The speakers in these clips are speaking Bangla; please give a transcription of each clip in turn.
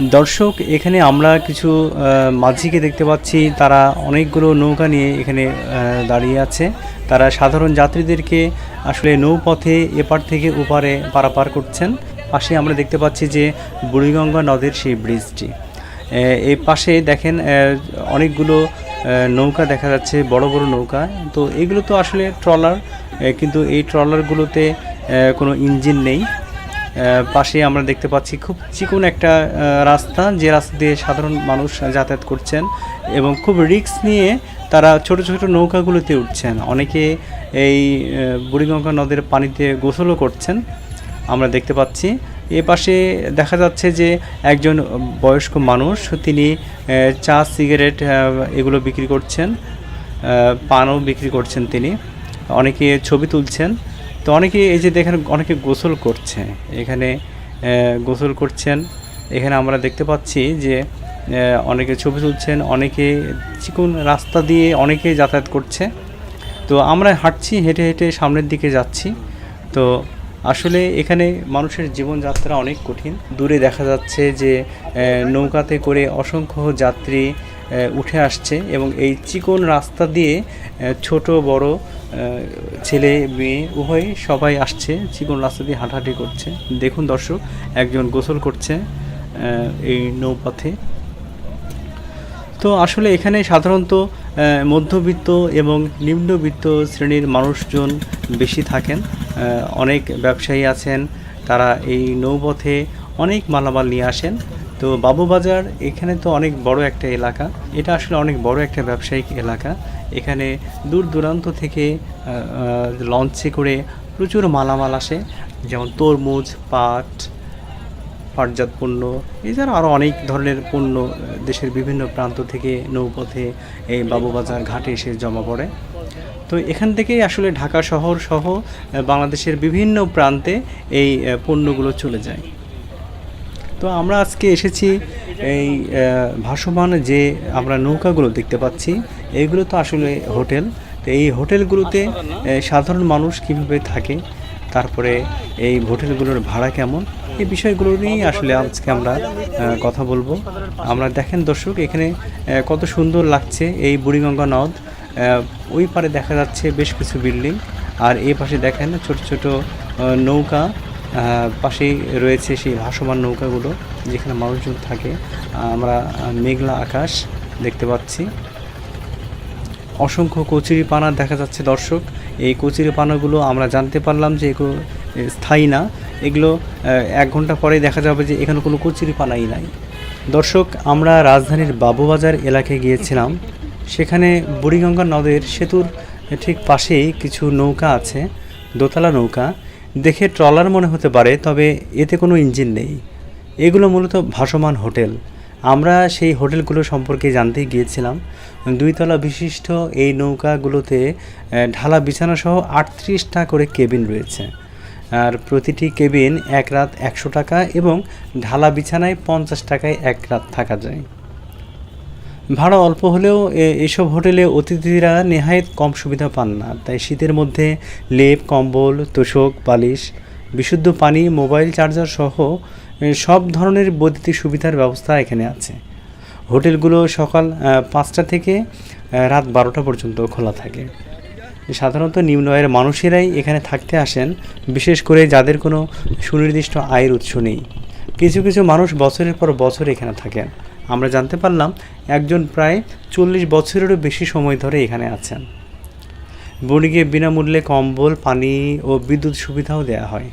দর্শক, এখানে আমরা কিছু মাঝিকে দেখতে পাচ্ছি। তারা অনেকগুলো নৌকা নিয়ে এখানে দাঁড়িয়ে আছে। তারা সাধারণ যাত্রীদেরকে আসলে নৌপথে এপার থেকে ওপারে পারাপার করছেন। পাশে আমরা দেখতে পাচ্ছি যে বুড়িগঙ্গা নদের সেই ব্রিজটি। এই পাশে দেখেন অনেকগুলো নৌকা দেখা যাচ্ছে, বড় বড় নৌকা। তো এগুলো তো আসলে ট্রলার কিন্তু এই ট্রলারগুলোতে কোনো ইঞ্জিন নেই। পাশে আমরা দেখতে পাচ্ছি খুব চিকন একটা রাস্তা, যে রাস্তা দিয়ে সাধারণ মানুষ যাতায়াত করছেন এবং খুব রিস্ক নিয়ে তারা ছোট ছোট নৌকাগুলোতে উঠছেন। অনেকে এই বুড়িগঙ্গা নদের পানিতে গোসলও করছেন। আমরা দেখতে পাচ্ছি, এ পাশে দেখা যাচ্ছে যে একজন বয়স্ক মানুষ, তিনি চা, সিগারেট এগুলো বিক্রি করছেন পানও বিক্রি করছেন তিনি। অনেকে ছবি তুলছেন। তো অনেকে এই যে দেখেন, অনেকে গোসল করছে। এখানে গোসল করছেন। এখানে আমরা দেখতে পাচ্ছি যে অনেকে ছবি তুলছেন, অনেকে চিকন রাস্তা দিয়ে অনেকে যাতায়াত করছে। তো আমরা হাঁটছি, হেঁটে হেঁটে সামনের দিকে যাচ্ছি। তো আসলে এখানে মানুষের জীবনযাত্রা অনেক কঠিন। দূরে দেখা যাচ্ছে যে নৌকাতে করে অসংখ্য যাত্রী উঠে আসছে এবং এই চিকন রাস্তা দিয়ে ছোট, বড় ছেলে, মেয়ে, উভয় সবাই আসছে, চিকন রাস্তা দিয়ে হাঁটাহাঁটি করছে। দেখুন দর্শক, একজন গোসল করছে এই নৌপথে। তো আসলে এখানে সাধারণত মধ্যবিত্ত এবং নিম্নবিত্ত শ্রেণির মানুষজন বেশি থাকেন। অনেক ব্যবসায়ী আছেন, তারা এই নৌপথে অনেক মালামাল নিয়ে আসেন। তো বাবুবাজার, এখানে তো অনেক বড় একটা এলাকা। এটা আসলে অনেক বড় একটা ব্যবসায়িক এলাকা। এখানে দূর দূরান্ত থেকে লঞ্চে করে প্রচুর মালামাল আসে। যেমন তরমুজ, পাট পাটজাত পণ্য, এছাড়া আরও অনেক ধরনের পণ্য দেশের বিভিন্ন প্রান্ত থেকে নৌপথে এই বাবুবাজার ঘাটে এসে জমা পড়ে। তো এখান থেকেই আসলে ঢাকা শহর সহ বাংলাদেশের বিভিন্ন প্রান্তে এই পণ্যগুলো চলে যায়। তো আমরা আজকে এসেছি এই ভাসমান যে আমরা নৌকাগুলো দেখতে পাচ্ছি এইগুলো তো আসলে হোটেল। তো এই হোটেলগুলোতে সাধারণ মানুষ কীভাবে থাকে, তারপরে এই হোটেলগুলোর ভাড়া কেমন, এই বিষয়গুলো নিয়েই আসলে আজকে আমরা কথা বলব। আমরা দেখেন দর্শক, এখানে কত সুন্দর লাগছে এই বুড়িগঙ্গা নদ। ওই পারে দেখা যাচ্ছে বেশ কিছু বিল্ডিং। আর এই পাশে দেখেন ছোট ছোট নৌকা। পাশেই রয়েছে সেই ভাসমান নৌকাগুলো, যেখানে মানুষজন থাকে। আমরা মেঘলা আকাশ দেখতে পাচ্ছি। অসংখ্য কচুরি পানা দেখা যাচ্ছে, দর্শক। এই কচুরি পানাগুলো আমরা জানতে পারলাম যে এগুলো স্থায়ী না। এগুলো এক ঘণ্টা পরে দেখা যাবে যে এখানে কোনো কচুরি পানাই নাই। দর্শক, আমরা রাজধানীর বাবুবাজার এলাকায় গিয়েছিলাম। সেখানে বুড়িগঙ্গা নদের সেতুর ঠিক পাশেই কিছু নৌকা আছে, দোতলা নৌকা। দেখে ট্রলার মনে হতে পারে, তবে এতে কোনো ইঞ্জিন নেই। এগুলো মূলত ভাসমান হোটেল। আমরা সেই হোটেলগুলো সম্পর্কে জানতে গিয়েছিলাম। দুইতলা বিশিষ্ট এই নৌকাগুলোতে ঢালা বিছানা সহ আটত্রিশটা করে কেবিন রয়েছে। আর প্রতিটি কেবিন এক রাত একশো টাকা এবং ঢালা বিছানায় পঞ্চাশ টাকায় এক রাত থাকা যায়। ভাড়া অল্প হলেও এসব হোটেলে অতিথিরা নেহায়েত কম সুবিধা পান না। তাই শীতের মধ্যে লেপ, কম্বল, তোষক, বালিশ, বিশুদ্ধ পানি, মোবাইল চার্জার সহ সব ধরনের বৈদ্যুতিক সুবিধার ব্যবস্থা এখানে আছে। হোটেলগুলো সকাল পাঁচটা থেকে রাত বারোটা পর্যন্ত খোলা থাকে। সাধারণত নিম্ন আয়ের মানুষেরাই এখানে থাকতে আসেন, বিশেষ করে যাদের কোনো সুনির্দিষ্ট আয়ের উৎস নেই। কিছু কিছু মানুষ বছরের পর বছর এখানে থাকেন। আমরা জানতে পারলাম একজন প্রায় চল্লিশ বছরেরও বেশি সময় ধরে এখানে আছেন। বণিকে বিনামূল্যে কম্বল, পানি ও বিদ্যুৎ সুবিধাও দেওয়া হয়।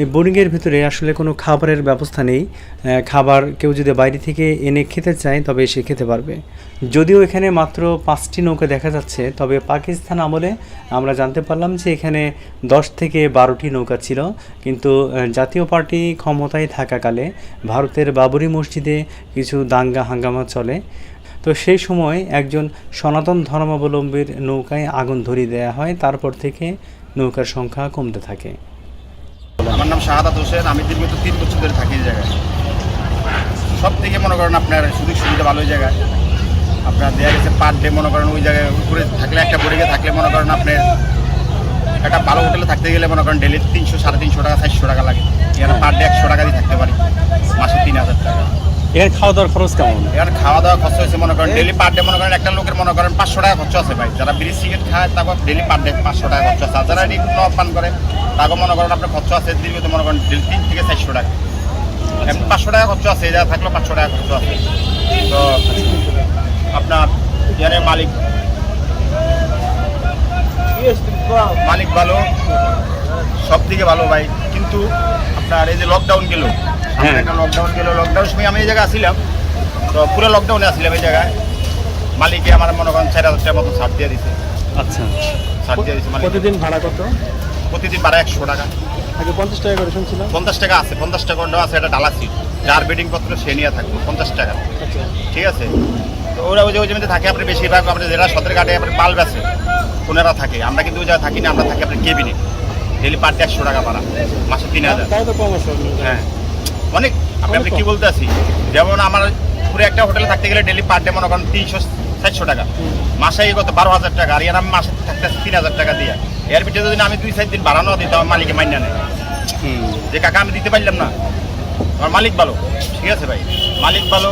এই বোর্ডিংয়ের ভিতরে আসলে কোনো খাবারের ব্যবস্থা নেই। খাবার কেউ যদি বাইরে থেকে এনে খেতে চায়, তবে সে খেতে পারবে। যদিও এখানে মাত্র পাঁচটি নৌকা দেখা যাচ্ছে, তবে পাকিস্তান আমলে আমরা জানতে পারলাম যে এখানে দশ থেকে বারোটি নৌকা ছিল। কিন্তু জাতীয় পার্টি ক্ষমতায় থাকাকালে ভারতের বাবরি মসজিদে কিছু দাঙ্গা হাঙ্গামা চলে। তো সেই সময় একজন সনাতন ধর্মাবলম্বীর নৌকায় আগুন ধরিয়ে দেওয়া হয়, তারপর থেকে নৌকার সংখ্যা কমতে থাকে। আমার নাম শাহাদাত হোসেন। আমি দীর্ঘত তিন বছর ধরে থাকি জায়গায়। সব থেকে মনে করেন আপনার সুযোগ সুবিধা ভালো ওই জায়গায়। আপনার দেওয়া গেছে পার ডে মনে করেন ওই জায়গায় উপরে থাকলে একটা বোর্ডিংয়ে থাকলে মনে করেন আপনার একটা ভালো হোটেলে থাকতে গেলে মনে করেন ডেলি তিনশো, সাড়ে তিনশো টাকা, চারশো টাকা লাগে। এখানে পার ডে একশো টাকা দিয়ে থাকতে পারি। এখানে খাওয়া দাওয়ার খরচ কেমন? এখানে খাওয়া দাওয়া খরচ হয়েছে মনে করেন ডেলি পার ডে মনে করেন একটা লোকের মনে করেন পাঁচশো টাকা খরচ আছে ভাই। যারা বিড়ি সিগারেট খায় তারপর ডেলি পার ডে পাঁচশো টাকা খরচ আছে। যারা এটি ন পান করে তাকে মনে করেন আপনার খরচ আছে দীর্ঘত মনে করেন ডেলি তিন থেকে চারশো টাকা। এমনি পাঁচশো টাকা খরচ আছে যা থাকলেও পাঁচশো টাকা খরচ আছে। তো আপনার এখানে মালিক মালিক ভালো সব থেকে ভালো ভাই। কিন্তু আপনার এই যে লকডাউন গেল হ্যাঁ। একটা লকডাউন গেল। লকডাউন সময় আমি এই জায়গায় আসছিলাম তো পুরো লকডাউনে আসছিলাম এই জায়গায়। মালিকে আমার মনে করেন চার হাজার টাকার মতো ছাড় দিয়ে দিছে। আচ্ছা। ছাড় দিয়ে দিছে প্রতিদিন ভাড়া কত? প্রতিদিন বারো একশো টাকা। আগে পঞ্চাশ টাকা করে শুনছিলাম। পঞ্চাশ টাকা আছে পঞ্চাশ টাকা আছে এটা ডালা সিট যার বেডিং পত্র সে নিয়ে থাকবে পঞ্চাশ টাকা। আচ্ছা। ঠিক আছে? তো ওরা ওই যে ওই জমিতে থাকে আপনি বেশিরভাগ আপনি যেটা সদর ঘাটে আপনি পাল বেছে ওনারা থাকে। আমরা কিন্তু ওই জায়গায় থাকি না আমরা থাকি আপনার কেবিনে। ডেলি পার একশো টাকা ভাড়া মাসে তিন হাজার। হ্যাঁ। অনেক আপনি আপনি কম। কি বলতে আছি? যেমন আমার পুরো একটা হোটেলে থাকতে গেলে ডেলি পার ডে মনে করেন তিনশো চারশো টাকা। মাসে কত বারো হাজার টাকা আর এর আমি মাসে থাকতে তিন হাজার টাকা দিয়ে। এর ভিতরে যদি আমি দুই চার দিন বাড়ানো আমার মালিকে মাইনা নেয় যে কাকা আমি দিতে পারলাম না। আমার মালিক ভালো ঠিক আছে ভাই। মালিক ভালো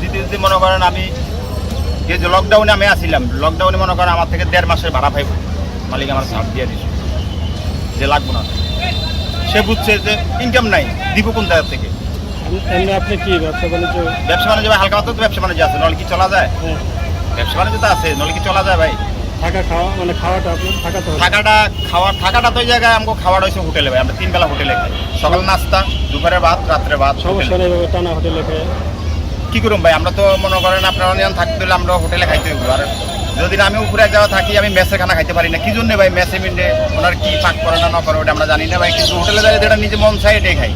দিতে দিতে মনে করেন আমি যে লকডাউনে আমি আসছিলাম লকডাউনে মনে করেন আমার থেকে দেড় মাসের ভাড়া পাইব। মালিক আমার ছাড় দিয়ে দিছে। যে লাগবো না। সে বুঝছে যে ইনকাম নাই দিব কোন জায়গা থেকে? এমনি আপনি কি ব্যবসা বাণিজ্য? ব্যবসা বাণিজ্য ভাই হালকা মাত্র তো ব্যবসা বাণিজ্য আছে নলে কি চলা যায়? হ্যাঁ, ব্যবসা বাণিজ্য তো আছে নলে কি চলা যায় ভাই? থাকা খাওয়া মানে খাওয়াটা আপনার থাকা তো থাকাটা খাওয়া থাকাটা তো ওই জায়গায় আমাকে খাওয়াটা হয়েছে হোটেলে ভাই আমরা তিন বেলা হোটেলে খাই। সকাল নাস্তা দুপুরে ভাত রাত্রে ভাত সমস্যা। নেই টানা হোটেলে খেয়ে কি করুম ভাই আমরা তো মনে করেন আপনার থাকতে হলে আমরা হোটেলে খাইতে হইব আর যদি আমি উপরে যাওয়া থাকি আমি মেসে খানা খাইতে পারি না। কি জন্য ভাই মেসে মিন্ডে? ওনার কি পাক করে না না করে ওটা আমরা জানি না ভাই কিন্তু হোটেলে যাই যেটা নিজে মন চাই এটাই খাই।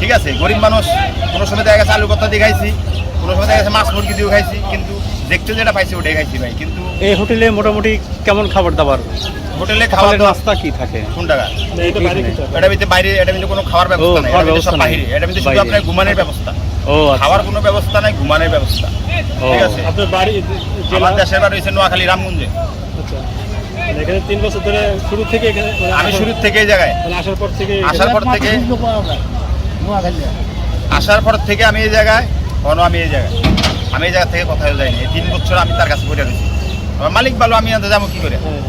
ঠিক আছে? গরিব মানুষ কোনো সময় দেখা গেছে আলু কত্তা দিয়ে খাইছি কোনো সময় দেখা গেছে মাছ মুরগি দিয়েও খাইছি কিন্তু দেখতে যেটা পাইছি ওটাই খাইছি ভাই। কিন্তু এই হোটেলে মোটামুটি কেমন খাবার দাবার? হোটেলে খাবারের নাস্তা কি থাকে? কোন টাকা? এটা বাইরে এটা ভিতরে বাইরে এটা ভিতরে কোনো খাওয়ার ব্যবস্থা নাই এটা ভিতরে সব ব্যবস্থা বাহিরে এটা ভিতরে শুধু আপনার ঘুমানোর ব্যবস্থা। ও আচ্ছা। খাওয়ার কোনো ব্যবস্থা নাই ঘুমানোর ব্যবস্থা। ঠিক আছে? আপনার বাড়ি আমার দেশের বাড়ি হচ্ছে নোয়াখালী রামগঞ্জে। আচ্ছা। মানে এখানে তিন বছর ধরে শুরু থেকে এখানে মানে আমি আসার- শুরু থেকে এই জায়গায়। মানে আসার পর থেকে আসার পর থেকে আসার পর থেকে আমি এই জায়গায় কোনো আমি এই জায়গায় আমি এই জায়গা থেকে কোথাও যাইনি এই তিন বছর আমি তার কাছে পড়ে রয়েছি আমার মালিক ভালো আমি আনতে যাব কি করে? হ্যাঁ,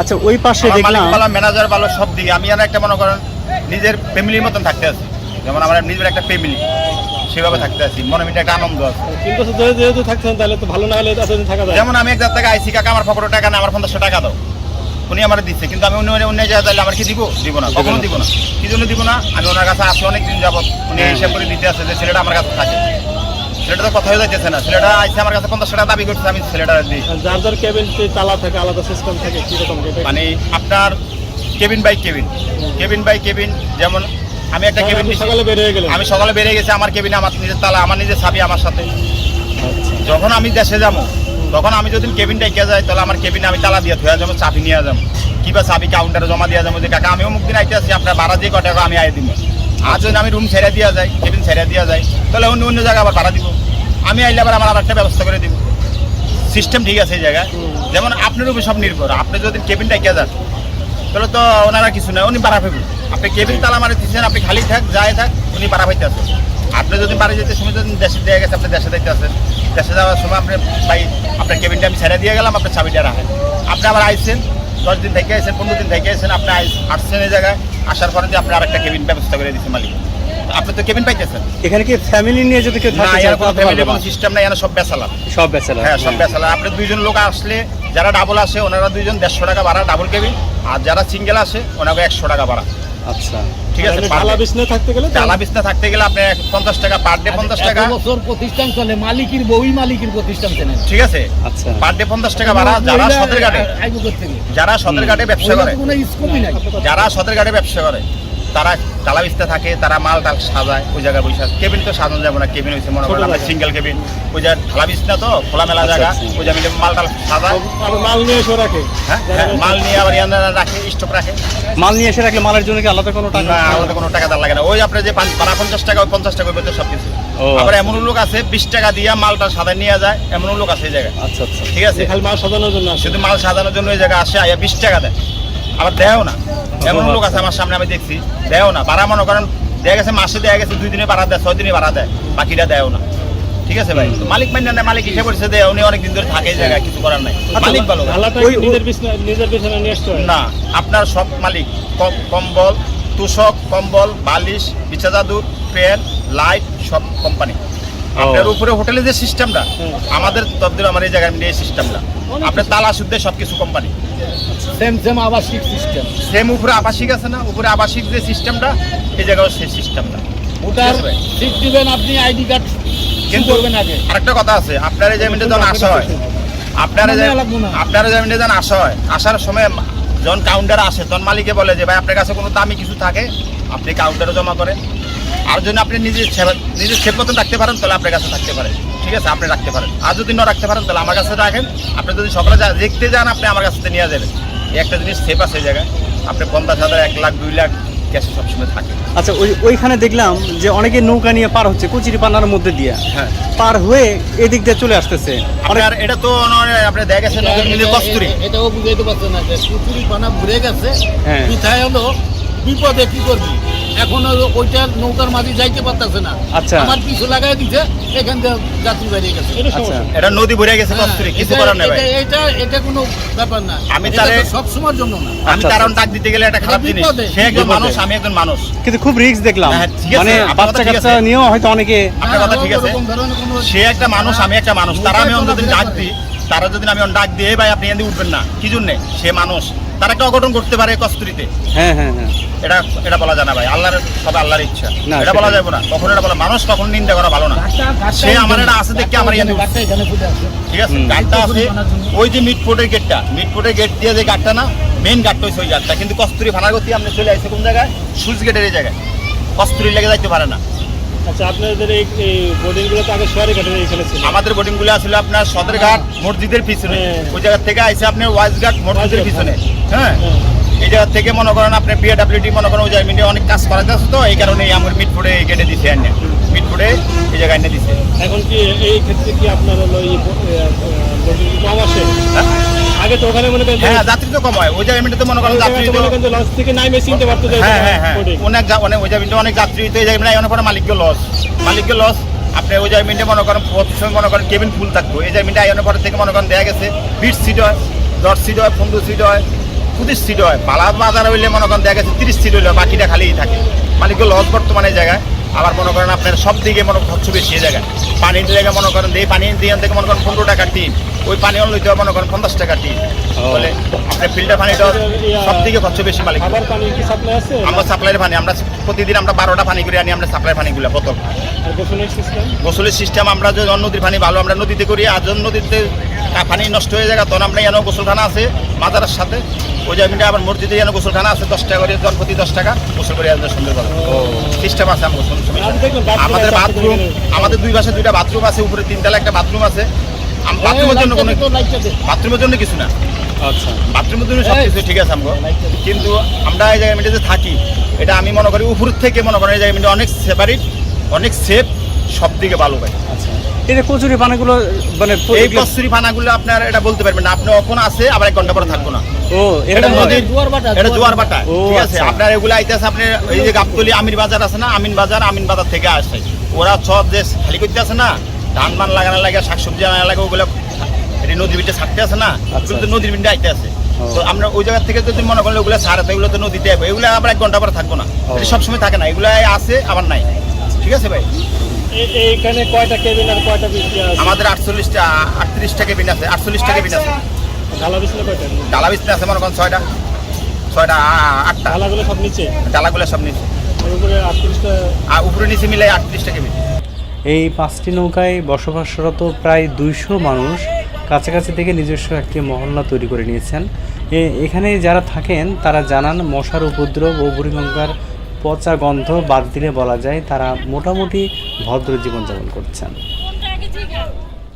আচ্ছা ওই পাশে মালিক দেখলাম ভালো ম্যানেজার ভালো সব দিকে। আমি আর একটা মনে করেন নিজের ফ্যামিলির মতন থাকতে আছি। যেমন আমার নিজের একটা ফ্যামিলি সেভাবে থাকতে আছি। মনে মিটে একটা আনন্দ আছে। তিন বছর ধরে যেহেতু থাকছেন তাহলে তো ভালো না হলে এতদিন থাকা যায়। যেমন আমি এক জায়গা থেকে আইসি কাকা আমার পকেটে টাকা না আমার পঞ্চাশশো টাকা দাও। উনি আমার দিচ্ছে কিন্তু আমি অন্য অন্য জায়গায় তাহলে আমার কি দিব? দিব না কখনো দিব না। কি জন্য দিব না? আমি ওনার কাছে আসি অনেক দিন যাবত উনি হ্যাঁ। হিসাব করে দিতে আছে যে ছেলেটা আমার কাছে থাকে। ছেলেটা তো কথা হয়ে যাইতেছে না। ছেলেটা আইসে আমার কাছে পঞ্চাশ টাকা দাবি করছে আমি ছেলেটা দিই। যার যার কেবিন তালা থাকে আলাদা সিস্টেম থাকে কীরকম? মানে আপনার cabin by cabin. Cabin by cabin যেমন আমি একটা কেবিন সকালে বের হয়ে গেলেন। আমি সকালে বেরিয়ে গেছি আমার কেবিনে আমার নিজের তালা আমার নিজের চাবি আমার সাথে। আচ্ছা। যখন আমি দেশে যাব তখন আমি যদি কেবিনটা এগিয়ে যাই তাহলে আমার কেবিনে আমি তালা দিয়ে থুয়া যাব চাবি নিয়ে যাব। কিবা চাবি কাউন্টারে জমা দিয়ে যাব যে কাকা আমিও মুখ দিন আইতে আছি আপনার ভাড়া দিয়ে কটা আমি আয় দিব। আর যদি আমি রুম ছেড়ে দেওয়া যাই কেবিন ছেড়ে দেওয়া যায় তাহলে অন্য অন্য জায়গায় আবার ভাড়া দিব। আমি আইলে আবার আমার আবার একটা ব্যবস্থা করে দিব। সিস্টেম ঠিক আছে এই জায়গায়। যেমন আপনার উপর সব নির্ভর। আপনি যদি কেবিনটা এগিয়ে যান তাহলে তো ওনারা কিছু না উনি বাড়া ফেলবেন আপনি কেবিন তালা মারে দিচ্ছেন আপনি খালি থাক যায় থাক উনি বাড়া পাইতে আছেন আপনি যদি বাড়ি যেতে সময় যদি দেশে দিয়ে গেছে আপনি দেশে দেখতে আছেন দেশে যাওয়ার সময় আপনি ভাই আপনার কেবিনটা আমি ছেড়ে দিয়ে গেলাম আপনার চাবিটা রাখেন। আপনি আবার আইসেন দশ দিন থেকে আইসেন পনেরো দিন থেকে আইসেন আপনি আইস- আসছেন এই জায়গায় আসার পরে যে আপনি আরেকটা কেবিন ব্যবস্থা করে দিচ্ছেন মালিক। আপনি তো কেবিন পাইতেছেন। এখানে কি ফ্যামিলি নিয়ে যদি কেউ না কোনো ফ্যামিলি কোনো সিস্টেম নাই এখানে সব বেসালা সব ব্যাচেলার। হ্যাঁ সব বেসালা আপনি দুইজন লোক আসলে যারা ডাবল আসে ওনারা দুইজন দেড়শো টাকা ভাড়া ডাবল কেবিন আর যারা সিঙ্গেল আসে ওনাকে একশো টাকা ভাড়া। আচ্ছা। ঠিক আছে আপনি per ঢালা day। বিছনে থাকতে গেলে তো- বিছনা থাকতে গেলে আপনি পঞ্চাশ টাকা পার ডে পঞ্চাশ টাকা। বছর প্রতিষ্ঠান চলে মালিকের বউই মালিকের প্রতিষ্ঠান ঠিক আছে। আচ্ছা। পার ডে পঞ্চাশ টাকা ভাড়া যারা সদর ঘাটে আইবো করতে গেলে যারা সদর ঘাটে ব্যবসা করে। কোনো স্কোপই নাই। যারা সদর ঘাটে ব্যবসা করে। তারা বিছনা থাকে তারা মাল টাল সাজায় ওই জায়গায় বসে কেবিন তো সাজানো যাবে না কেবিন হয়েছে মনে করেন সিঙ্গেল কেবিন। ওই যে ঢালা বিছনা তো খোলামেলা আচ্ছা, জায়গা আচ্ছা। ওই যে আমি মাল টাল সাজায় মাল নিয়ে এসে রাখে। হ্যাঁ হ্যাঁ, মাল নিয়ে আবার ইয়ানা রাখে স্টক রাখে। মাল নিয়ে এসে রাখলে মালের জন্য কি আলাদা কোনো টাকা? না আলাদা কোনো টাকা দেওয়া লাগে না। ওই আপনার যে পারা পঞ্চাশ টাকা ওই পঞ্চাশ টাকা ওই সব কিছু আবার। এমন লোক আছে বিশ টাকা দিয়ে মালটা সাদা নিয়ে যায় এমন লোক আছে এই জায়গায়। আচ্ছা আচ্ছা। ঠিক আছে? খালি মাল সাজানোর জন্য শুধু মাল সাজানোর জন্য ওই জায়গায় আসে আয়া বিশ টাকা দেয়। আবার দেয়ও না। এমন লোক আছে আমার সামনে আমি দেখছি। দেয়ও না ভাড়া মনে করেন দেখা গেছে মাসে দেয়া গেছে দুই দিনে ভাড়া দেয় ছয় দিনে ভাড়া দেয় বাকিটা দেয়ও না। ঠিক আছে ভাই? তো মালিক মান্য না মালিক হিসেবে বলছে দেয় উনি অনেক দিন ধরে থাকে এই জায়গায় কিছু করার নাই। মালিক ভালো নিজের নিজের হয়? না আপনার সব মালিক কম্বল তোষক কম্বল বালিশ বিছা চাদর ফ্যান লাইট সব কোম্পানি। আপনার উপরে হোটেলে যে সিস্টেমটা। আমাদের তদ্দির আমার এই জায়গায় এই সিস্টেমটা। আপনার তালা শুদ্ধে সব কিছু কোম্পানি সেম সেম আবাসিক সিস্টেম সেম উপরে আবাসিক আছে না উপরে আবাসিক যে সিস্টেমটা এই জায়গায় সেই সিস্টেমটা। ওটার সিট দিবেন আপনি আইডি কার্ড কিন্তু করবেন আগে? আরেকটা কথা আছে আপনার এই জামিনটা যখন আসা হয় আপনার। আপনার এই জামিনটা যখন আসা হয় আসার সময় যখন কাউন্টার আসে তখন মালিকে বলে যে ভাই আপনার কাছে কোনো দামি কিছু থাকে? আপনি কাউন্টারে জমা করেন। আর যদি আপনি নিজের নিজের সেব মতন রাখতে পারেন তাহলে আপনার কাছে থাকতে পারে। ঠিক আছে? আপনি রাখতে পারেন। আর যদি না রাখতে পারেন তাহলে আমার কাছে রাখেন। আপনি যদি সকালে যা দেখতে যান আপনি আমার কাছে নিয়ে যাবেন। এই একটা জিনিস সেফ আছে এই জায়গায়। আপনি পঞ্চাশ হাজার এক লাখ দুই লাখ ক্যাশে সবসময় থাকে। আচ্ছা ওই ওইখানে দেখলাম যে অনেকে নৌকা নিয়ে পার হচ্ছে কুচিরি পানার মধ্যে দিয়ে। হ্যাঁ। পার হয়ে এদিক দিয়ে চলে আসতেছে। আপনার এটা তো নয়, আপনি দেখা গেছে নগর মিলে কস্তুরি। এটা- এটাও বুঝাইতে পারছেন না যে কুচুরি পানা ঘুরে গেছে। হ্যাঁ। হলো? বিপদে কি করবি? এখন ওইটা নৌকার মাঝি যাইতে পারতেছে না। আচ্ছা। আমার পিছু লাগাই দিছে এখান থেকে যাত্রী বেরিয়ে গেছে। এটা আচ্ছা। সমস্যা এটা নদী ভরে গেছে হ্যাঁ, কিছু এটা- করার নেই এটা- এটা এটা কোনো ব্যাপার না। আমি এটা তারে- সব সময়ের জন্য না। আমি আচ্ছা, তার আচ্ছা। ডাক দিতে গেলে একটা খারাপ জিনিস। সে একজন মানুষ আমি একজন মানুষ। কিন্তু খুব রিস্ক দেখলাম। হ্যাঁ, মানে বাচ্চা কাচ্চা নিয়েও হয়তো অনেকে আপনার কথা ঠিক আছে। সে একটা মানুষ আমি একটা মানুষ। তারা আমি অন্তত ডাক দিই। তারা যদি আমি ডাক দিই "এই ভাই আপনি এখান উঠবেন না। কি জন্যে? সে মানুষ। তারা একটা অঘটন করতে পারে কস্তুরিতে। হ্যাঁ হ্যাঁ হ্যাঁ। এটা এটা বলা যায় না ভাই। আল্লাহর সবে আল্লাহর ইচ্ছা। এটা বলা যাবে না। কখন এটা বলা মানুষ কখন নিন্দা করা ভালো না। সে আমার এটা আছে দেখে আমার এখানে ঠিক আছে? গাড়টা আছে ওই যে মিটফোর্টের গেটটা। মিটফোর্টের গেট দিয়ে যে গাড়টা না মেন গাড়টা হচ্ছে ওই গাড়টা। কিন্তু কস্তুরি ফানার গতি আপনি চলে আসছে কোন জায়গায়? সুইচ গেটের এই জায়গায়। কস্তুরি লেগে যাইতে পারে না। আচ্ছা আপনাদের এই এই বোর্ডিংগুলো তো আগে সোয়ারি ঘাটের এখানে ছিল। আমাদের বোটিংগুলো আসলে আপনার সদরঘাট মসজিদের পিছনে। হ্যাঁ। ওই জায়গা থেকে আইসে আপনার ওয়াইজঘাট মসজিদের পিছনে। হ্যাঁ। হ্যাঁ। এই জায়গা থেকে মনে করেন আপনি বিএডাব্লিউডি মনে করেন ওই জায়গায় অনেক কাজ করাতে আছে তো এই কারণে আমার মিটফুডে এই গেটে দিছে এনে। মিটফুডে এই জায়গায় এনে দিছে। এখন কি এই ক্ষেত্রে কি আপনার হলো কম আসে? হ্যাঁ? আগে তো ওখানে মনে করেন হ্যাঁ যাত্রী তো কম হয়। ওই জায়গায় মিটে তো মনে করেন যাত্রী তো তো করেন যে থেকে নাইমে চিনতে পারতো হ্যাঁ হ্যাঁ হ্যাঁ। অনেক অনেক ওই জায়গায় অনেক যাত্রী তো এই জায়গায় মানে পরে মালিককে লস মালিককে লস আপনি ওই জায়গায় মিনিটে মনে করেন প্রতি মনে করেন কেবিন ফুল থাকতো। এই জায়গায় মিনিটে আইনের পরে থেকে মনে করেন দেখা গেছে বিশ সিট হয় দশ সিট হয় পনেরো সিট হয় পঁচিশ সিট হয়। পালা বাজার হইলে মনে করেন দেখা গেছে তিরিশ সিট হইলে বাকিটা খালিই থাকে। মালিককে লস বর্তমানে এই জায়গায়। আবার মনে করেন আপনার সব দিকে মনে খরচ বেশি এই জায়গায়। পানির জায়গায় মনে করেন এই পানি দিয়ে থেকে মনে করেন পনেরো টাকা টিন ওই পানি লইতে হয় মনে করেন পঞ্চাশ টাকা টিন। বলে আপনার ফিল্টার পানিটা সব দিকে খরচ বেশি মালিক। আমরা সাপ্লাইয়ের পানি আমরা প্রতিদিন আমরা বারোটা পানি করে আনি আমরা সাপ্লাই পানিগুলো বোতল গোসলের সিস্টেম গোসলের সিস্টেম আমরা যে নদীর পানি ভালো আমরা নদীতে করি আর নদীতে পানি নষ্ট হয়ে যায় তখন আমরা এনে গোসলখানা আছে মাজারের সাথে। ওই জায়গাটা আবার মসজিদে এনে গোসলখানা আছে দশ টাকা করে জন প্রতি দশ টাকা গোসল করে আসবে সুন্দরভাবে সিস্টেম আছে আমার আমাদের বাথরুম আমাদের দুই পাশে দুইটা বাথরুম আছে উপরে তিনতলা একটা বাথরুম আছে। বাথরুমের জন্য কোনো বাথরুমের জন্য কিছু না। আচ্ছা। বাথরুমের জন্য সব কিছু ঠিক আছে আমগো কিন্তু আমরা এই জায়গায় যে থাকি এটা আমি মনে করি উপর থেকে মনে করি এই জায়গায় অনেক সেপারেট অনেক সেফ সব দিকে ভালো ভাই আচ্ছা। যে কচুরি পানাগুলো মানে এই কস্তুরি ফানাগুলো আপনার এটা বলতে পারবেন না। আপনি কখন আছে আবার এক ঘণ্টা পরে থাকব না। ও এটা এটা নদীর জোয়ার বাটা, এটা জোয়ার বাটা। ঠিক আছে? আচ্ছা। আপনার এগুলো আইতেছে আপনি এই যে গাবতলি আমির বাজার আছে না আমিন বাজার আমিন বাজার থেকে আসে। ওরা সব যে খালি করতে আছে না ধান মান লাগানো লাগে শাকসবজি আনা লাগে ওগুলো এটা নদীর বিটে ছাড়তে আছে না ওগুলো তো নদীর বিটে আইতে আছে। তো আমরা ওই জায়গা থেকে যদি মনে করলে ওগুলো সারাতে এগুলো তো নদীতে এগুলো আবার এক ঘণ্টা পরে থাকব না। সবসময় থাকে না। এগুলো আছে আবার নাই। ঠিক আছে ভাই? এইখানে কয়টা কেবিন আর কয়টা আমাদের আটচল্লিশটা আটত্রিশটা কেবিন আছে আটচল্লিশটা কেবিন আছে। ঢালা বিছনা কয়টা? ডালা বিছনা আছে মনে করেন ছয়টা। ছয়টা আটটা। ঢালাগুলো সব নিচে? ডালাগুলো সব নিচে। এর উপরে আটত্রিশটা? আর উপরে নিচে মিলে আটত্রিশটা কেবিন। এই পাঁচটি নৌকায় বসবাসরত প্রায় দুইশো মানুষ কাছাকাছি থেকে নিজস্ব একটি মহল্লা তৈরি করে নিয়েছেন। এখানে যারা থাকেন তারা জানান মশার উপদ্রব ও বুড়িগঙ্গার পচা গন্ধ বাদ দিলে বলা যায় তারা মোটামুটি ভদ্র জীবনযাপন করছেন।